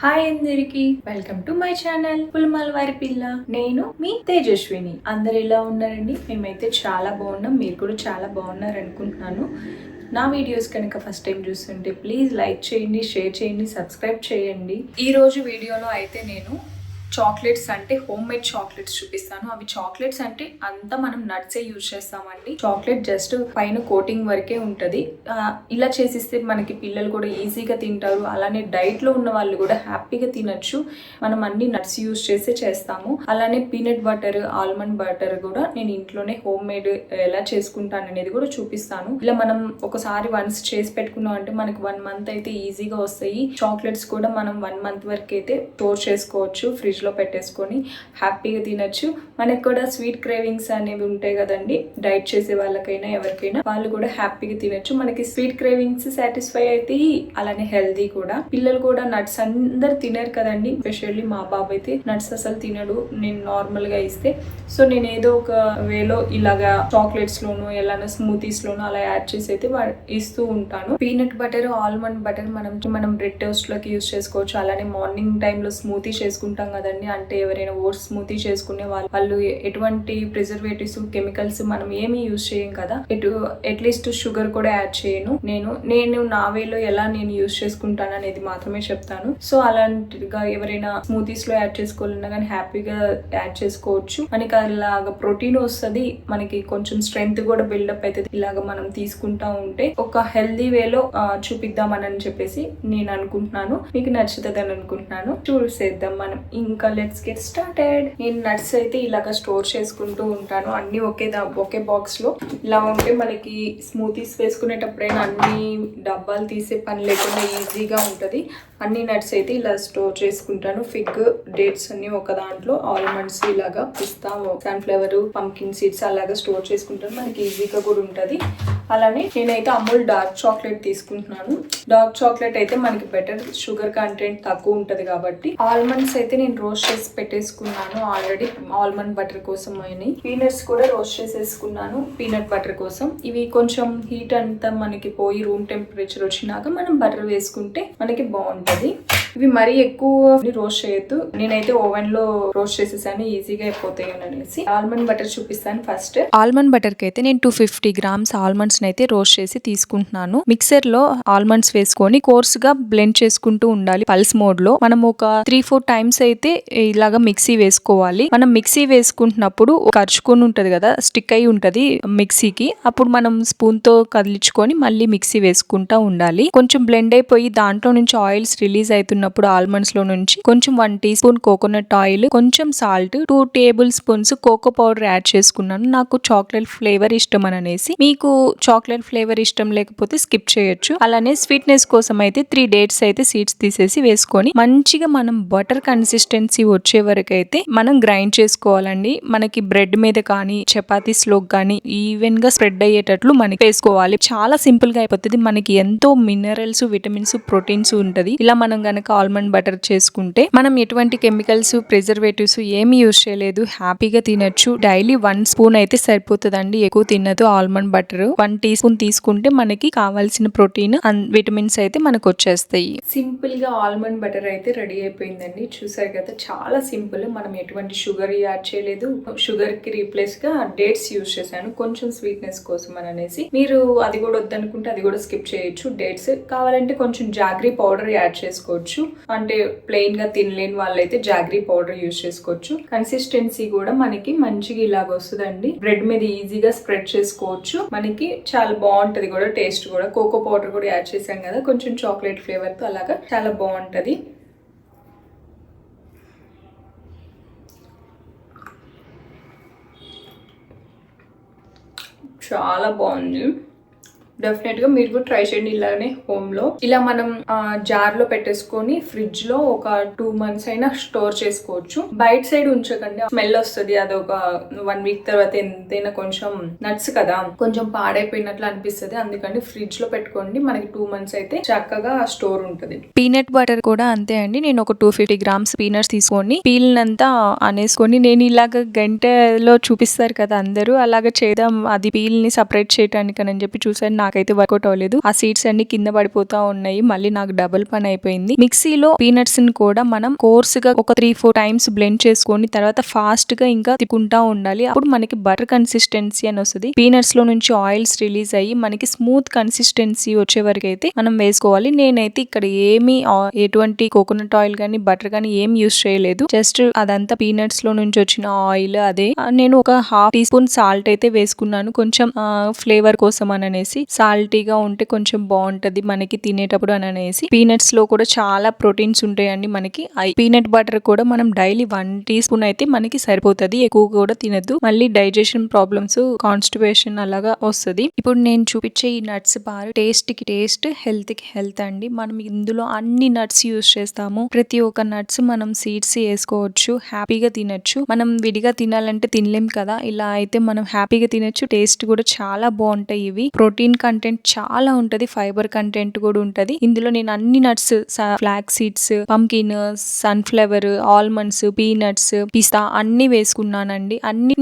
Hi అందరికి. Welcome to my channel పుల్మల్ వారి పిల్ల నేను మీ తేజస్విని. అందరు ఎలా ఉన్నారండి? మేమైతే చాలా బాగున్నాం. మీరు కూడా చాలా బాగున్నారు అనుకుంటున్నాను నా వీడియోస్ కనుక ఫస్ట్ టైం చూస్తుంటే ప్లీజ్ లైక్ చేయండి షేర్ చేయండి సబ్స్క్రైబ్ చేయండి. ఈ రోజు వీడియోలో అయితే నేను చాక్లెట్స్ అంటే హోమ్ మేడ్ చాక్లెట్స్ చూపిస్తాను. అవి చాక్లెట్స్ అంటే అంతా మనం నట్సే యూజ్ చేస్తామండి. చాక్లెట్ జస్ట్ పైన కోటింగ్ వరకే ఉంటుంది. ఇలా చేసిస్తే మనకి పిల్లలు కూడా ఈజీగా తింటారు. అలానే డైట్లో ఉన్న వాళ్ళు కూడా హ్యాపీగా తినొచ్చు. మనం అన్ని నట్స్ యూజ్ చేసే చేస్తాము. అలానే పీనట్ బటర్ ఆల్మండ్ బటర్ కూడా నేను ఇంట్లోనే హోమ్ మేడ్ ఎలా చేసుకుంటాను అనేది కూడా చూపిస్తాను. ఇలా మనం ఒకసారి వన్స్ చేసి పెట్టుకున్నాం అంటే మనకి వన్ మంత్ అయితే ఈజీగా వస్తాయి. చాక్లెట్స్ కూడా మనం వన్ మంత్ వరకు అయితే స్టోర్ చేసుకోవచ్చు. ఫ్రిడ్జ్ ఫ్రిడ్జ్లో పెట్టేసుకొని హ్యాపీగా తినొచ్చు. మనకి కూడా స్వీట్ క్రేవింగ్స్ అనేవి ఉంటాయి కదండి. డైట్ చేసే వాళ్ళకైనా ఎవరికైనా వాళ్ళు కూడా హ్యాపీగా తినొచ్చు. మనకి స్వీట్ క్రేవింగ్స్ సాటిస్ఫై అయితే అలానే హెల్దీ కూడా. పిల్లలు కూడా నట్స్ అందరు తినరు కదండి. స్పెషల్లీ మా బాబు అయితే నట్స్ అసలు తినడు. నేను నార్మల్గా ఇస్తే. సో నేను ఏదో ఒక వేలో ఇలాగా చాక్లెట్స్ లోను ఎలానో స్మూతీస్ లోను అలా యాడ్ చేసి అయితే ఇస్తూ ఉంటాను. పీనట్ బటర్ ఆల్మండ్ బటర్ మనం మనం బ్రెడ్ టోస్ట్లోకి యూస్ చేసుకోవచ్చు. అలానే మార్నింగ్ టైంలో స్మూతీ చేసుకుంటాం కదా కదండి. అంటే ఎవరైనా ఓట్స్ స్మూతీ చేసుకునే వాళ్ళు వాళ్ళు ఎటువంటి ప్రిజర్వేటివ్స్ కెమికల్స్ మనం ఏమీ యూస్ చేయం కదా. ఎటు అట్లీస్ట్ షుగర్ కూడా యాడ్ చేయను. నేను నేను నా వేలో ఎలా నేను యూస్ చేసుకుంటాను అనేది మాత్రమే చెప్తాను. సో అలాంటిగా ఎవరైనా స్మూతీస్లో యాడ్ చేసుకోవాలన్నా కానీ హ్యాపీగా యాడ్ చేసుకోవచ్చు. మనకి అలాగా ప్రోటీన్ వస్తుంది మనకి కొంచెం స్ట్రెంగ్త్ కూడా బిల్డప్ అవుతుంది ఇలాగ మనం తీసుకుంటా ఉంటే ఒక హెల్దీ వేలో చూపిద్దామని చెప్పేసి నేను అనుకుంటున్నాను. మీకు నచ్చుతుంది అని అనుకుంటున్నాను. చూసేద్దాం మనం. ఇంకా లెట్స్ గెట్ స్టార్టెడ్ నేను నట్స్ అయితే ఇలాగ స్టోర్ చేసుకుంటూ ఉంటాను. అన్ని ఒకే దా- ఒకే బాక్స్లో. ఇలా ఉంటే మనకి స్మూతీస్ వేసుకునేటప్పుడైనా అన్ని డబ్బాలు తీసే పని లేకుండా ఈజీగా ఉంటుంది. అన్ని నట్స్ అయితే ఇలా స్టోర్ చేసుకుంటాను. ఫిగ్ డేట్స్ అన్ని ఒక దాంట్లో ఆల్మండ్స్ ఇలాగా పిస్తా సన్ఫ్లవర్ పంకిన్ సీడ్స్ అలాగా స్టోర్ చేసుకుంటాను. మనకి ఈజీగా కూడా ఉంటుంది. అలానే నేనైతే అమూల్ డార్క్ చాక్లెట్ తీసుకుంటున్నాను. డార్క్ చాక్లెట్ అయితే మనకి బెటర్ షుగర్ కంటెంట్ తక్కువ ఉంటుంది కాబట్టి. ఆల్మండ్స్ అయితే నేను రోస్ట్ చేసి పెట్టేసుకున్నాను ఆల్రెడీ. ఆల్మండ్ బటర్ కోసం అయినాయి పీనట్స్ కూడా రోస్ట్ చేసేసుకున్నాను పీనట్ బటర్ కోసం. ఇవి కొంచెం హీట్ అంతా మనకి పోయి రూమ్ టెంపరేచర్ వచ్చినాక మనం బటర్ వేసుకుంటే మనకి బాగుంటుంది. బాగుంటుంది ఇవి మరీ ఎక్కువ రోస్ట్ చేయొద్దు. నేనైతే ఓవెన్లో రోస్ట్ చేసేసాను ఈజీగా అయిపోతాయి అని అనేసి. ఆల్మండ్ బటర్ చూపిస్తాను ఫస్ట్. ఆల్మండ్ బటర్కి అయితే నేను టూ ఫిఫ్టీ గ్రామ్స్ ఆల్మండ్స్ అయితే రోస్ట్ చేసి తీసుకుంటున్నాను. మిక్సర్లో ఆల్మండ్స్ వేసుకొని కోర్స్గా బ్లెండ్ చేసుకుంటూ ఉండాలి పల్స్ మోడ్లో మనం ఒక త్రీ ఫోర్ టైమ్స్ అయితే ఇలాగా మిక్సీ వేసుకోవాలి. మనం మిక్సీ వేసుకుంటున్నప్పుడు ఖర్చుకొని ఉంటది కదా స్టిక్ అయి ఉంటది మిక్సీకి. అప్పుడు మనం స్పూన్తో కదిలించుకొని మళ్ళీ మిక్సీ వేసుకుంటా ఉండాలి. కొంచెం బ్లెండ్ అయిపోయి దాంట్లో నుంచి ఆయిల్స్ రిలీజ్ అవుతున్న అవుతున్నప్పుడు ఆల్మండ్స్లో నుంచి కొంచెం one teaspoon coconut oil కొంచెం salt two tablespoons cocoa powder add చేసుకున్నాను. నాకు చాక్లెట్ ఫ్లేవర్ ఇష్టం అని అనేసి మీకు చాక్లెట్ ఫ్లేవర్ ఇష్టం లేకపోతే స్కిప్ చేయొచ్చు. అలానే స్వీట్నెస్ కోసం అయితే త్రీ డేట్స్ అయితే సీడ్స్ తీసేసి వేసుకొని మంచిగా మనం బటర్ కన్సిస్టెన్సీ వచ్చే వరకు అయితే మనం గ్రైండ్ చేసుకోవాలండి. మనకి బ్రెడ్ మీద కానీ చపాతీస్లో కానీ ఈవెన్గా స్ప్రెడ్ అయ్యేటట్లు మనకి వేసుకోవాలి. చాలా సింపుల్గా అయిపోతుంది. మనకి ఎంతో మినరల్స్ విటమిన్స్ ప్రోటీన్స్ ఉంటది. ఇలా మనం గనక ఆల్మండ్ బటర్ చేసుకుంటే మనం ఎటువంటి కెమికల్స్ ప్రిజర్వేటివ్స్ ఏమి యూజ్ చేయలేదు. హ్యాపీగా తినచ్చు. డైలీ వన్ స్పూన్ అయితే సరిపోతుందండి. ఎక్కువ తినదు almond butter. One teaspoon తీసుకుంటే మనకి కావాల్సిన ప్రోటీన్ విటమిన్స్ అయితే మనకు వచ్చేస్తాయి. సింపుల్గా ఆల్మండ్ బటర్ అయితే రెడీ అయిపోయిందండి. చూసారు కదా చాలా సింపుల్. మనం ఎటువంటి షుగర్ యాడ్ చేయలేదు. షుగర్కి రీప్లేస్గా డేట్స్ యూజ్ చేశాను. కొంచెం స్వీట్నెస్ కోసం అని అనేసి. మీరు అది కూడా వద్దనుకుంటే అది కూడా స్కిప్ చేయొచ్చు. డేట్స్ కావాలంటే కొంచెం జాగ్రీ పౌడర్ యాడ్ చేసుకోవచ్చు. అంటే ప్లెయిన్గా తినలేని వాళ్ళైతే జాగ్రీ పౌడర్ యూజ్ చేసుకోవచ్చు. కన్సిస్టెన్సీ కూడా మనకి మంచిగా ఇలాగ వస్తుందండి. బ్రెడ్ మీద ఈజీగా స్ప్రెడ్ చేసుకోవచ్చు. మనకి చాలా బాగుంటది కూడా టేస్ట్ కూడా. కోకో పౌడర్ కూడా యాడ్ చేసాం కదా కొంచెం చాక్లెట్ ఫ్లేవర్తో అలాగా చాలా బాగుంటది. చాలా బాగుంది. డెఫినెట్గా మీరు కూడా ట్రై చేయండి ఇలానే హోమ్లో. ఇలా మనం జార్లో పెట్టేసుకొని ఫ్రిడ్జ్లో ఒక టూ మంత్స్ అయినా స్టోర్ చేసుకోవచ్చు. బయట సైడ్ ఉంచకండి. స్మెల్ వస్తుంది. అది ఒక వన్ వీక్ తర్వాత ఎంతైనా కొంచెం నట్స్ కదా. కొంచెం పాడైపోయినట్లు అనిపిస్తుంది. అందుకని ఫ్రిడ్జ్లో పెట్టుకోండి. మనకి టూ మంత్స్ అయితే చక్కగా స్టోర్ ఉంటుంది. పీనట్ బటర్ కూడా అంతే అండి. నేను ఒక టూ ఫిఫ్టీ గ్రామ్స్ పీనట్స్ తీసుకొని పీల్ అంతా అనేసుకొని నేను ఇలాగ గంటలో చూపిస్తారు కదా అందరూ. అలాగ చేద్దాం. అది పీల్ని సపరేట్ చేయటానికి అని చెప్పి చూసాను. నాకైతే వర్కౌట్ అవ్వలేదు. ఆ సీడ్స్ అన్ని కింద పడిపోతా ఉన్నాయి. మళ్ళీ నాకు డబుల్ పని అయిపోయింది. మిక్సీలో పీనట్స్ని కూడా మనం కోర్స్గా ఒక త్రీ ఫోర్ టైమ్స్ బ్లెండ్ చేసుకొని తర్వాత ఫాస్ట్గా ఇంకా తిప్పుకుంటా ఉండాలి. అప్పుడు మనకి బటర్ కన్సిస్టెన్సీ అని వస్తుంది. పీనట్స్లో నుంచి ఆయిల్స్ రిలీజ్ అయ్యి మనకి స్మూత్ కన్సిస్టెన్సీ వచ్చే వరకు అయితే మనం వేసుకోవాలి. నేనైతే ఇక్కడ ఏమి ఎటువంటి కోకోనట్ ఆయిల్ గానీ బటర్ గానీ ఏం యూస్ చేయలేదు. జస్ట్ అదంతా పీనట్స్లో నుంచి వచ్చిన ఆయిల్ అదే. నేను ఒక హాఫ్ టీ స్పూన్ సాల్ట్ అయితే వేసుకున్నాను. కొంచెం ఫ్లేవర్ కోసం అని అనేసి. సాల్టీగా ఉంటే కొంచెం బాగుంటది మనకి తినేటప్పుడు అని అనేసి. పీనట్స్లో కూడా చాలా ప్రోటీన్స్ ఉంటాయండి మనకి. పీనట్ బటర్ కూడా మనం డైలీ వన్ టీ స్పూన్ అయితే మనకి సరిపోతుంది. ఎక్కువ కూడా తినద్దు. మళ్ళీ డైజెషన్ ప్రాబ్లమ్స్ కాన్స్టిపేషన్ అలాగా వస్తది. ఇప్పుడు నేను చూపించే ఈ నట్స్ బార్ టేస్ట్కి టేస్ట్ హెల్త్కి హెల్త్ అండి. మనం ఇందులో అన్ని నట్స్ యూస్ చేస్తాము. ప్రతి ఒక్క నట్స్ మనం సీడ్స్ వేసుకోవచ్చు హ్యాపీగా తినొచ్చు. మనం విడిగా తినాలంటే తినలేం కదా. ఇలా అయితే మనం హ్యాపీగా తినొచ్చు. టేస్ట్ కూడా చాలా బాగుంటాయి ఇవి. ప్రోటీన్ కంటెంట్ చాలా ఉంటది ఫైబర్ కంటెంట్ కూడా ఉంటది. ఇందులో నేను అన్ని nuts flax seeds pumpkin sunflower almonds peanuts పిస్తా అన్ని వేసుకున్నానండి. అన్ని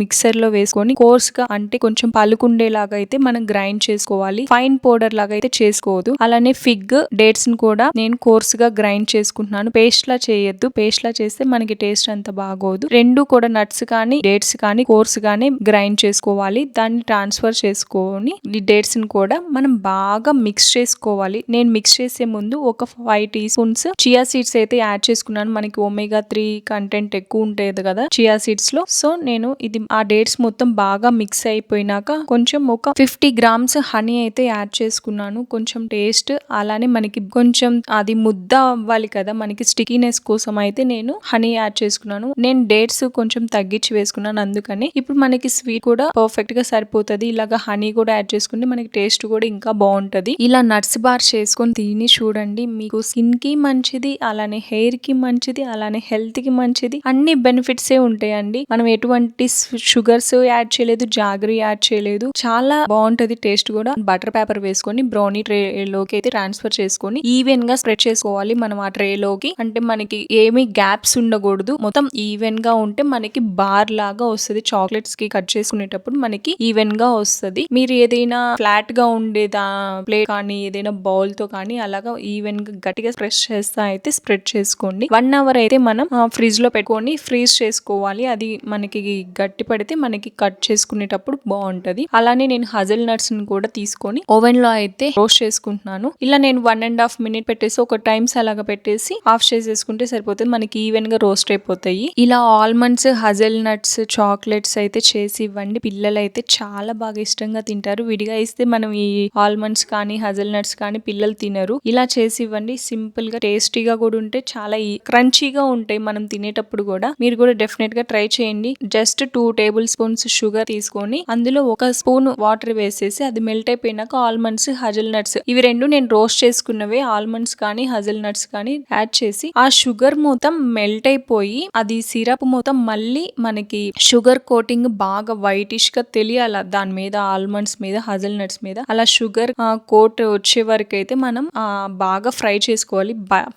మిక్సర్లో వేసుకొని కోర్స్గా అంటే కొంచెం పలుకుండేలాగా అయితే మనం గ్రైండ్ చేసుకోవాలి. ఫైన్ పౌడర్ లాగా అయితే చేసుకోవద్దు. అలానే ఫిగ్ డేట్స్ని కూడా నేను కోర్స్గా గ్రైండ్ చేసుకుంటున్నాను. పేస్ట్ లా చేయొద్దు. పేస్ట్ లా చేస్తే మనకి టేస్ట్ అంత బాగోదు. రెండు కూడా నట్స్ కానీ డేట్స్ కానీ కోర్స్ గానే గ్రైండ్ చేసుకోవాలి. దాన్ని ట్రాన్స్ఫర్ చేసుకొని డేట్స్ ని కూడా మనం బాగా మిక్స్ చేసుకోవాలి. నేను మిక్స్ చేసే ముందు ఒక five teaspoons chia seeds అయితే యాడ్ చేసుకున్నాను. మనకి ఒమేగా త్రీ కంటెంట్ ఎక్కువ ఉంటుంది కదా చియా సీడ్స్లో. సో నేను ఇది ఆ డేట్స్ మొత్తం బాగా మిక్స్ అయిపోయినాక కొంచెం ఒక ఫిఫ్టీ గ్రామ్స్ హనీ అయితే యాడ్ చేసుకున్నాను. కొంచెం టేస్ట్ అలానే మనకి కొంచెం అది ముద్ద అవ్వాలి కదా మనకి స్టికీనెస్ కోసం అయితే నేను హనీ యాడ్ చేసుకున్నాను. నేను డేట్స్ కొంచెం తగ్గించి వేసుకున్నాను అందుకని. ఇప్పుడు మనకి స్వీట్ కూడా పర్ఫెక్ట్గా సరిపోతుంది. ఇలాగా హనీ కూడా యాడ్ చేసుకుంటే మనకి టేస్ట్ కూడా ఇంకా బాగుంటది. ఇలా నట్స్ బార్ చేసుకొని తిని చూడండి మీకు స్కిన్కి మంచిది అలానే హెయిర్కి మంచిది అలానే హెల్త్కి మంచిది. అన్ని బెనిఫిట్స్ ఏ ఉంటాయండి. మనం ఎటువంటి షుగర్స్ యాడ్ చేయలేదు జాగరీ యాడ్ చేయలేదు. చాలా బాగుంటది టేస్ట్ కూడా. బటర్ పేపర్ వేసుకొని బ్రౌనీ ట్రే లోకి అయితే ట్రాన్స్ఫర్ చేసుకొని ఈవెన్గా స్ప్రెడ్ చేసుకోవాలి మనం ఆ ట్రే లోకి. అంటే మనకి ఏమి గ్యాప్స్ ఉండకూడదు. మొత్తం ఈవెన్గా ఉంటే మనకి బార్ లాగా వస్తుంది. చాక్లెట్స్కి కట్ చేసుకునేటప్పుడు మనకి ఈవెన్గా వస్తుంది. మీరు ఏదైనా ఫ్లాట్గా ఉండేదా ప్లేట్ కానీ ఏదైనా బౌల్తో కానీ అలాగా ఈవెన్గా గట్టిగా ప్రెస్ చేస్తా అయితే స్ప్రెడ్ చేసుకోండి. వన్ అవర్ అయితే మనం ఫ్రిడ్జ్లో పెట్టుకొని ఫ్రీజ్ చేసుకోవాలి. అది మనకి గట్టి పడితే మనకి కట్ చేసుకునేటప్పుడు బాగుంటది. అలానే నేను హజల్ నట్స్ని కూడా తీసుకొని ఓవెన్లో అయితే రోస్ట్ చేసుకుంటున్నాను. ఇలా నేను వన్ అండ్ హాఫ్ మినిట్ పెట్టేసి ఒక టైమ్స్ అలాగా పెట్టేసి ఆఫ్ చేసేసుకుంటే సరిపోతుంది. మనకి ఈవెన్గా రోస్ట్ అయిపోతాయి. ఇలా ఆల్మండ్స్ హజల్ నట్స్ చాక్లెట్స్ అయితే చేసి ఇవ్వండి. పిల్లలు అయితే చాలా బాగా ఇష్టంగా తింటారు. విడిగా చేస్తే మనం ఈ ఆల్మండ్స్ కానీ హజల్ నట్స్ కానీ పిల్లలు తినరు. ఇలా చేసి ఇవ్వండి. సింపుల్గా టేస్టీగా కూడా ఉంటే చాలా క్రంచీగా ఉంటాయి మనం తినేటప్పుడు కూడా. మీరు కూడా డెఫినెట్గా ట్రై చేయండి. Just two tablespoons sugar తీసుకొని అందులో ఒక స్పూన్ వాటర్ వేసేసి అది మెల్ట్ అయిపోయినాక ఆల్మండ్స్ హజల్ నట్స్ ఇవి రెండు నేను రోస్ట్ చేసుకున్నవే. ఆల్మండ్స్ కానీ హజల్ నట్స్ కానీ యాడ్ చేసి ఆ షుగర్ మొత్తం మెల్ట్ అయిపోయి అది సిరప్ మొత్తం మళ్ళీ మనకి షుగర్ కోటింగ్ బాగా వైటిష్గా తెలియాల? దాని మీద ఆల్మండ్స్ మీద హజల్ నట్స్ మీద. అలా షుగర్ కోట్ వచ్చే వరకు అయితే మనం బాగా ఫ్రై చేసుకోవాలి.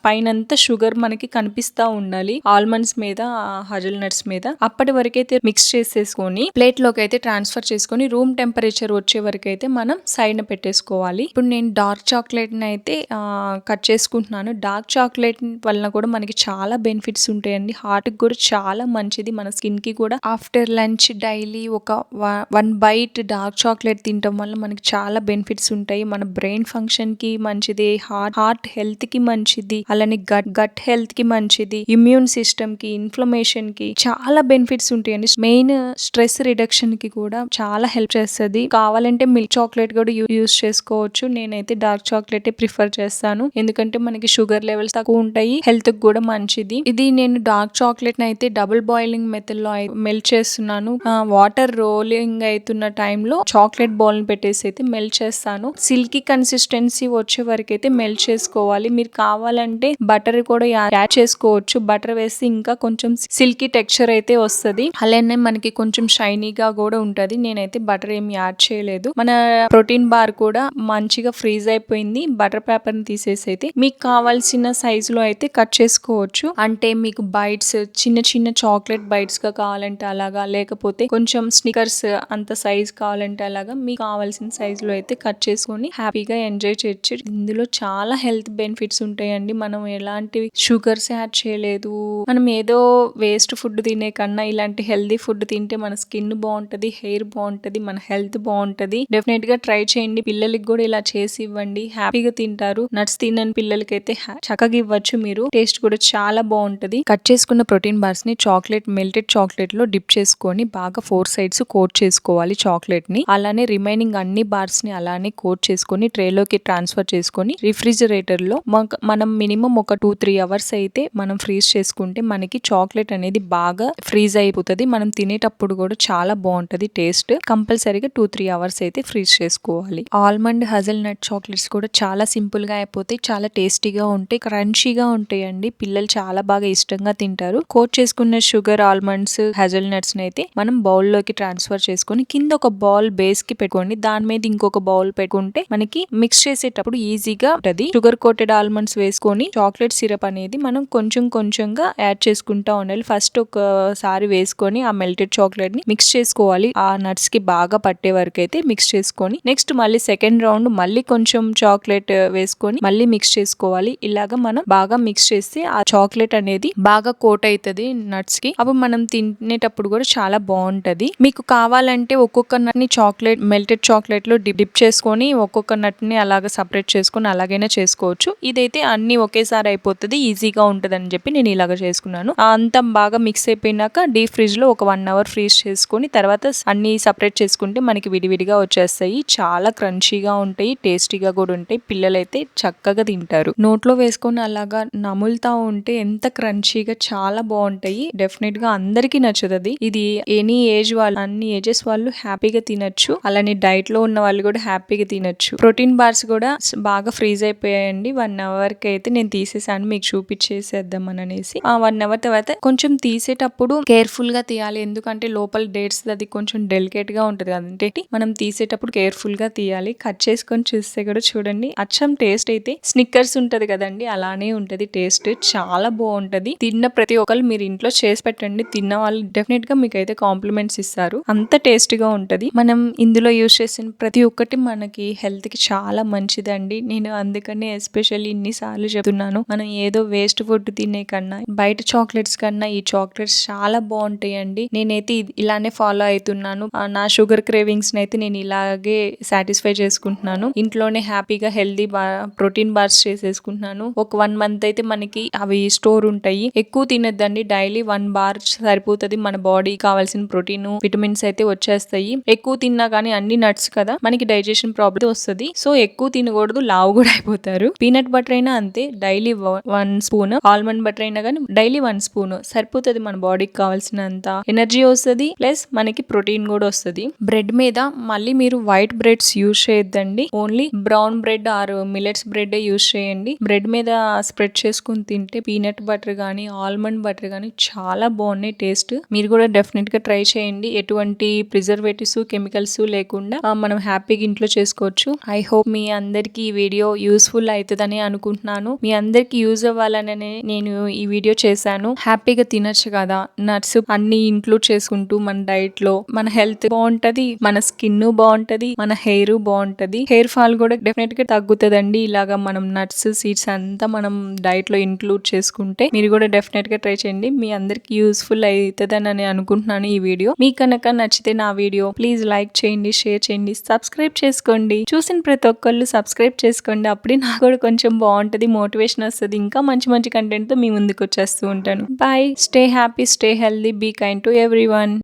పైనంతా షుగర్ మనకి కనిపిస్తా ఉండాలి. ఆల్మండ్స్ మీద హజల్ నట్స్ మీద. అప్పటి వరకు అయితే మిక్స్ చేసేసుకొని ప్లేట్లోకి అయితే ట్రాన్స్ఫర్ చేసుకొని రూమ్ టెంపరేచర్ వచ్చే వరకు అయితే మనం సైడ్ పెట్టేసుకోవాలి. ఇప్పుడు నేను డార్క్ చాక్లెట్ని అయితే కట్ చేసుకుంటున్నాను. డార్క్ చాక్లెట్ వలన కూడా మనకి చాలా బెనిఫిట్స్ ఉంటాయండి. హార్ట్కి కూడా చాలా మంచిది. మన స్కిన్కి కూడా. ఆఫ్టర్ లంచ్ డైలీ ఒక వన్ బైట్ డార్క్ చాక్లెట్ తినటం వల్ల మనకి చాలా బెనిఫిట్స్ ఉంటాయి. మన బ్రెయిన్ ఫంక్షన్కి మంచిది హార్ట్ హార్ట్ హెల్త్కి మంచిది అలానే గట్ గట్ హెల్త్కి మంచిది ఇమ్యూన్ సిస్టమ్కి ఇన్ఫ్లమేషన్కి చాలా బెనిఫిట్స్ ఉంటాయండి. మెయిన్ స్ట్రెస్ రిడక్షన్కి కూడా చాలా హెల్ప్ చేస్తుంది. కావాలంటే మిల్క్ చాక్లెట్ కూడా యూస్ చేసుకోవచ్చు. నేనైతే డార్క్ చాక్లెట్ ప్రిఫర్ చేస్తాను. ఎందుకంటే మనకి షుగర్ లెవెల్స్ తక్కువ ఉంటాయి హెల్త్కి కూడా మంచిది. ఇది నేను డార్క్ చాక్లెట్ అయితే డబుల్ బాయిలింగ్ మెథడ్లో మెల్ట్ చేస్తున్నాను. వాటర్ రోలింగ్ అవుతున్న టైంలో చాక్లెట్ బౌల్ పెట్టేసి అయితే మెల్ట్ చేస్తాను. సిల్కీ కన్సిస్టెన్సీ వచ్చే వరకు అయితే మెల్ట్ చేసుకోవాలి. మీరు కావాలంటే బటర్ కూడా యాడ్ చేసుకోవచ్చు. బటర్ వేసి ఇంకా కొంచెం సిల్కీ టెక్స్చర్ అయితే వస్తది. అలానే మనకి కొంచెం షైనీగా కూడా ఉంటుంది. నేనైతే బటర్ ఏమి యాడ్ చేయలేదు. మన ప్రోటీన్ బార్ కూడా మంచిగా ఫ్రీజ్ అయిపోయింది. బటర్ పేపర్ని తీసేసి అయితే మీకు కావాల్సిన సైజ్లో అయితే కట్ చేసుకోవచ్చు. అంటే మీకు బైట్స్ చిన్న చిన్న చాక్లెట్ బైట్స్గా కావాలంటే అలాగా లేకపోతే కొంచెం స్నికర్స్ అంత సైజ్ కావాలంటే అలాగా మీకు కావాల్సిన చిన్న సైజ్లో అయితే కట్ చేసుకొని హ్యాపీగా ఎంజాయ్ చేయొచ్చు. ఇందులో చాలా హెల్త్ బెనిఫిట్స్ ఉంటాయండి. మనం ఎలాంటి షుగర్స్ యాడ్ చేయలేదు మనం ఏదో వేస్ట్ ఫుడ్ తినే కన్నా ఇలాంటి హెల్తీ ఫుడ్ తింటే మన స్కిన్ బాగుంటది హెయిర్ బాగుంటది మన హెల్త్ బాగుంటది. డెఫినెట్గా ట్రై చేయండి. పిల్లలకి కూడా ఇలా చేసి ఇవ్వండి. హ్యాపీగా తింటారు. నట్స్ తినని పిల్లలకైతే అయితే చక్కగా ఇవ్వచ్చు మీరు. టేస్ట్ కూడా చాలా బాగుంటది. కట్ చేసుకున్న ప్రోటీన్ బార్స్ని చాక్లెట్ మెల్టెడ్ చాక్లెట్లో డిప్ చేసుకొని బాగా ఫోర్ సైడ్స్ కోట్ చేసుకోవాలి చాక్లెట్ని. అలానే రిమైనింగ్ అన్ని బార్స్ని అలానే కోట్ చేసుకొని ట్రేలోకి ట్రాన్స్ఫర్ చేసుకొని రిఫ్రిజిరేటర్లో మనం మినిమం ఒక టూ త్రీ అవర్స్ అయితే మనం ఫ్రీజ్ చేసుకుంటే మనకి చాక్లెట్ అనేది బాగా ఫ్రీజ్ అయిపోతుంది. మనం తినేటప్పుడు కూడా చాలా బాగుంటది టేస్ట్ కంపల్సరీగా టూ త్రీ అవర్స్ అయితే ఫ్రీజ్ చేసుకోవాలి. ఆల్మండ్ హజల్ నట్ చాక్లెట్స్ కూడా చాలా సింపుల్గా అయిపోతాయి చాలా టేస్టీగా ఉంటాయి క్రంచీగా ఉంటాయండి. పిల్లలు చాలా బాగా ఇష్టంగా తింటారు. కోట్ చేసుకున్న షుగర్ ఆల్మండ్స్ హజల్ నట్స్ అయితే మనం బౌల్లోకి ట్రాన్స్ఫర్ చేసుకొని కింద ఒక బౌల్ బేస్కి పెట్టుకోండి దాని దాని మీద ఇంకొక బౌల్ పెట్టుకుంటే మనకి మిక్స్ చేసేటప్పుడు ఈజీగా ఉంటది. షుగర్ కోటెడ్ ఆల్మండ్స్ వేసుకొని చాక్లెట్ సిరప్ అనేది మనం కొంచెం కొంచెంగా యాడ్ చేసుకుంటా ఉండాలి. ఫస్ట్ ఒకసారి వేసుకొని ఆ మెల్టెడ్ చాక్లెట్ని మిక్స్ చేసుకోవాలి. ఆ నట్స్కి బాగా పట్టే వరకు అయితే మిక్స్ చేసుకొని నెక్స్ట్ మళ్ళీ సెకండ్ రౌండ్ మళ్ళీ కొంచెం చాక్లెట్ వేసుకొని మళ్ళీ మిక్స్ చేసుకోవాలి. ఇలాగా మనం బాగా మిక్స్ చేస్తే ఆ చాక్లెట్ అనేది బాగా కోట్ అవుతుంది నట్స్కి. అప్పుడు మనం తినేటప్పుడు కూడా చాలా బాగుంటది. మీకు కావాలంటే ఒక్కొక్క నట్ని చాక్లెట్ మెల్టెడ్ చాక్లెట్ చాక్లెట్లో డిప్ డిప్ చేసుకొని ఒక్కొక్క నట్ని అలాగ అలాగా సపరేట్ చేసుకొని అలాగైనా చేసుకోవచ్చు. ఇదైతే అన్ని ఒకేసారి అయిపోతుంది ఈజీగా ఉంటుంది అని చెప్పి నేను ఇలాగ చేసుకున్నాను. ఆ అంతా బాగా మిక్స్ అయిపోయినాక డీప్ ఫ్రిడ్జ్లో ఒక వన్ అవర్ ఫ్రీజ్ చేసుకొని తర్వాత అన్ని సపరేట్ చేసుకుంటే మనకి విడివిడిగా వచ్చేస్తాయి. చాలా క్రంచీగా ఉంటాయి టేస్టీగా కూడా ఉంటాయి. పిల్లలైతే చక్కగా తింటారు. నోట్లో వేసుకొని అలాగా నములుతా ఉంటే ఎంత క్రంచీగా చాలా బాగుంటాయి. డెఫినెట్గా అందరికీ నచ్చుతుంది. ఇది ఎనీ ఏజ్ వాళ్ళు అన్ని ఏజెస్ వాళ్ళు హ్యాపీగా తినచ్చు. అలానే డైట్లో ఉన్న వాళ్ళు కూడా హ్యాపీగా తినొచ్చు. ప్రోటీన్ బార్స్ కూడా బాగా ఫ్రీజ్ అయిపోయాయండి. వన్ అవర్కి అయితే నేను తీసేసాను. మీకు చూపించేసేద్దాం అని అనేసి. ఆ వన్ అవర్ తర్వాత కొంచెం తీసేటప్పుడు కేర్ఫుల్గా తీయాలి. ఎందుకంటే లోపల డేట్స్ అది కొంచెం డెలికేట్గా ఉంటుంది మనం తీసేటప్పుడు కేర్ఫుల్గా తీయాలి. కట్ చేసుకొని చూస్తే కూడా చూడండి. అచ్చం టేస్ట్ అయితే స్నిక్కర్స్ ఉంటది కదండి. అలానే ఉంటది. టేస్ట్ చాలా బాగుంటది. తిన్న ప్రతి ఒక్కరు మీరు ఇంట్లో చేసి పెట్టండి. తిన్న వాళ్ళు డెఫినెట్గా మీకు అయితే కాంప్లిమెంట్స్ ఇస్తారు. అంత టేస్ట్గా ఉంటది. మనం ఇందులో యూస్ చేసిన ప్రతి ఒక్కటి మనకి హెల్త్కి చాలా మంచిదండి. నేను అందుకనే ఎస్పెషల్లీ ఇన్ని సార్లు చెప్తున్నాను. మనం ఏదో వేస్ట్ ఫుడ్ తినే కన్నా బయట చాక్లెట్స్ కన్నా ఈ చాక్లెట్స్ చాలా బాగుంటాయండి. నేనైతే ఇలానే ఫాలో అవుతున్నాను. నా షుగర్ క్రేవింగ్స్ అయితే నేను ఇలాగే సాటిస్ఫై చేసుకుంటున్నాను. ఇంట్లోనే హ్యాపీగా హెల్దీ ప్రోటీన్ బార్స్ చేసేసుకుంటున్నాను. ఒక వన్ మంత్ అయితే మనకి అవి స్టోర్ ఉంటాయి. ఎక్కువ తినద్దండి. డైలీ వన్ బార్ సరిపోతుంది. మన బాడీ కావాల్సిన ప్రోటీన్ విటమిన్స్ అయితే వచ్చేస్తాయి. ఎక్కువ తిన్నా కానీ అన్ని నట్స్ కదా మనకి డైజెషన్ ప్రాబ్లం వస్తుంది. సో ఎక్కువ తినకూడదు లావు కూడా అయిపోతారు. పీనట్ బటర్ అయినా అంతే daily one spoon almond butter అయినా కానీ డైలీ వన్ స్పూన్ సరిపోతుంది మన బాడీకి కావాల్సినంత ఎనర్జీ వస్తుంది ప్లస్ మనకి ప్రోటీన్ కూడా వస్తుంది. బ్రెడ్ మీద మళ్ళీ మీరు వైట్ బ్రెడ్స్ యూజ్ చేయొద్దండి. Only brown bread or millets bread use చేయండి. బ్రెడ్ మీద స్ప్రెడ్ చేసుకుని తింటే పీనట్ బటర్ కానీ ఆల్మండ్ బటర్ కానీ చాలా బాగున్నాయి టేస్ట్ మీరు కూడా డెఫినెట్గా ట్రై చేయండి. ఎటువంటి ప్రిజర్వేటివ్స్ కెమికల్స్ లేకుండా మన మనం హ్యాపీగా ఇంట్లో చేసుకోవచ్చు. ఐ హోప్ మీ అందరికి ఈ వీడియో యూస్ఫుల్ అవుతుందని అనుకుంటున్నాను. మీ అందరికి యూజ్ అవ్వాలని నేను ఈ వీడియో చేశాను. హ్యాపీగా తినొచ్చు కదా. నట్స్ అన్ని ఇంక్లూడ్ చేసుకుంటూ మన డైట్లో మన హెల్త్ బాగుంటది మన స్కిన్ బాగుంటది మన హెయిర్ బాగుంటది. హెయిర్ ఫాల్ కూడా డెఫినెట్గా తగ్గుతుందండి. ఇలాగా మనం నట్స్ సీడ్స్ అంతా మనం డైట్లో ఇంక్లూడ్ చేసుకుంటే మీరు కూడా డెఫినెట్గా ట్రై చేయండి. మీ అందరికి యూస్ఫుల్ అవుతుందని అనుకుంటున్నాను ఈ వీడియో. మీకు కనుక నచ్చితే నా వీడియో ప్లీజ్ లైక్ చేయండి షేర్ చేయండి సబ్స్క్రైబ్ చేసుకోండి. చూసిన ప్రతి ఒక్కళ్ళు సబ్స్క్రైబ్ చేసుకోండి. అప్పుడే నాకు కూడా కొంచెం బాగుంటది మోటివేషన్ వస్తుంది. ఇంకా మంచి మంచి కంటెంట్తో మీ ముందుకు వచ్చేస్తూ ఉంటాను. Bye stay happy stay healthy be kind to every